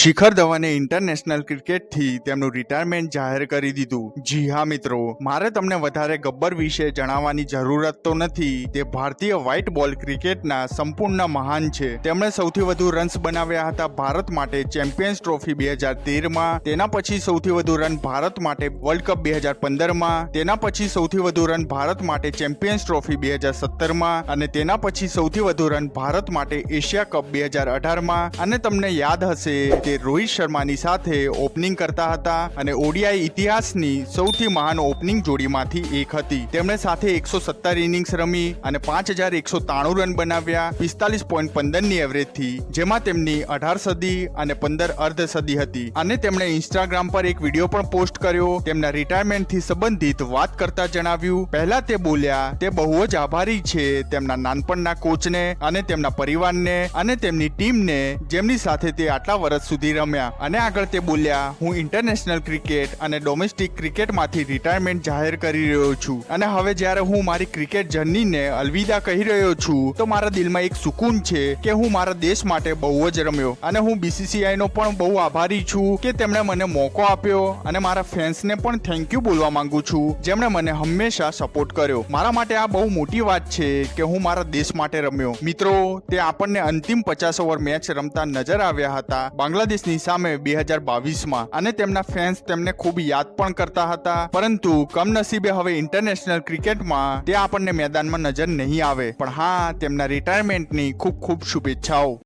શિખર ધવને ઇન્ટરનેશનલ ક્રિકેટથી તેમનું રિટાયરમેન્ટ જાહેર કરી દીધું. જી હા, મિત્રો. મારે તમને વધારે ગબ્બર વિશે જણાવવાની જરૂરત તો નથી. તે ભારતીય વ્હાઇટ બોલ ક્રિકેટના સંપૂર્ણ મહાન છે. તેમણે સૌથી વધુ રન્સ બનાવ્યા હતા ભારત માટે ચેમ્પિયન્સ ટ્રોફી બે હજાર તેરમાં. તેના પછી સૌથી વધુ રન ભારત માટે વર્લ્ડ કપ બે હજાર પંદરમાં. તેના પછી સૌથી વધુ રન ભારત માટે ચેમ્પિયન્સ ટ્રોફી બે હજાર સત્તરમાં. અને તેના પછી સૌથી વધુ રન ભારત માટે એશિયા કપ બે હજાર અઢારમાં. અને તમને યાદ હશે કે રોહિત શર્માની સાથે ઓપનિંગ કરતા હતા અને ઓડીઆઈ ઇતિહાસની સૌથી મહાન ઓપનિંગ જોડીમાંથી એક હતી. તેમણે સાથે એકસો સત્તર ઇનિંગ્સ રમી અને પાંચ હજાર એકસો ત્રાણું રન બનાવ્યા પિસ્તાલીસ પોઈન્ટ પંદરની એવરેજથી જેમાં તેમની અઢાર સદી અને પંદર અર્ધ સદી હતી. અને તેમણે ઇન્સ્ટાગ્રામ પર એક વીડિયો પણ પોસ્ટ કર્યો. તેમના રિટાયરમેન્ટથી સંબંધિત વાત કરતા જણાવ્યું, પહેલા તે બોલ્યા, તે બહુ જ આભારી છે તેમના નાનપણના કોચને અને તેમના પરિવારને અને તેમની ટીમને જેમની સાથે તે આટલા વર્ષ સુધી રમ્યા અને આગળ તે બોલ્યા, હું ઇન્ટરનેશનલ ક્રિકેટ અને ડોમેસ્ટિક ક્રિકેટમાંથી રિટાયરમેન્ટ જાહેર કરી રહ્યો છું અને હવે જ્યારે હું મારી ક્રિકેટ જર્નીને અલવિદા કહી રહ્યો છું, તો મારા દિલમાં એક સુકૂન છે કે હું મારા દેશ માટે બહુ જ રમ્યો અને હું બીસીસીઆઈ નો પણ બહુ આભારી છું કે તેમણે મને મોકો આપ્યો અને મારા ફેન્સને પણ થેન્ક યુ બોલવા માંગુ છું, જેમણે મને હંમેશા સપોર્ટ કર્યો. મારા માટે આ બહુ મોટી વાત છે કે હું મારા દેશ માટે રમ્યો. મિત્રો, તે આપણને અંતિમ પચાસ ઓવર મેચ રમતા નજર આવ્યા હતા. બાંગ્લાદેશની સામે બે હજાર બાવીસમાં અને તેમના ફેન્સ તેમને ખૂબ યાદ પણ કરતા હતા. પરંતુ કમનસીબે હવે ઇન્ટરનેશનલ ક્રિકેટમાં તે આપણને મેદાનમાં નજર નહીં આવે. પણ હા, તેમના રિટાયરમેન્ટની ખૂબ ખૂબ શુભેચ્છાઓ.